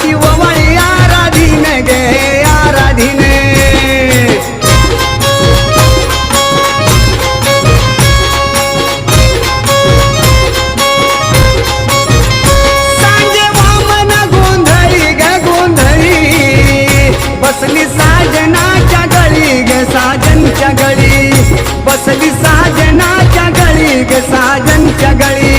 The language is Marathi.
शिववाळी गे आराधीन. सांजे वामन गोंधळी ग गोंधळी. बसली साजनाच्या गळी ग साजनच्या गळी. बसली साजनाच्या गळी ग साजनच्या गळी.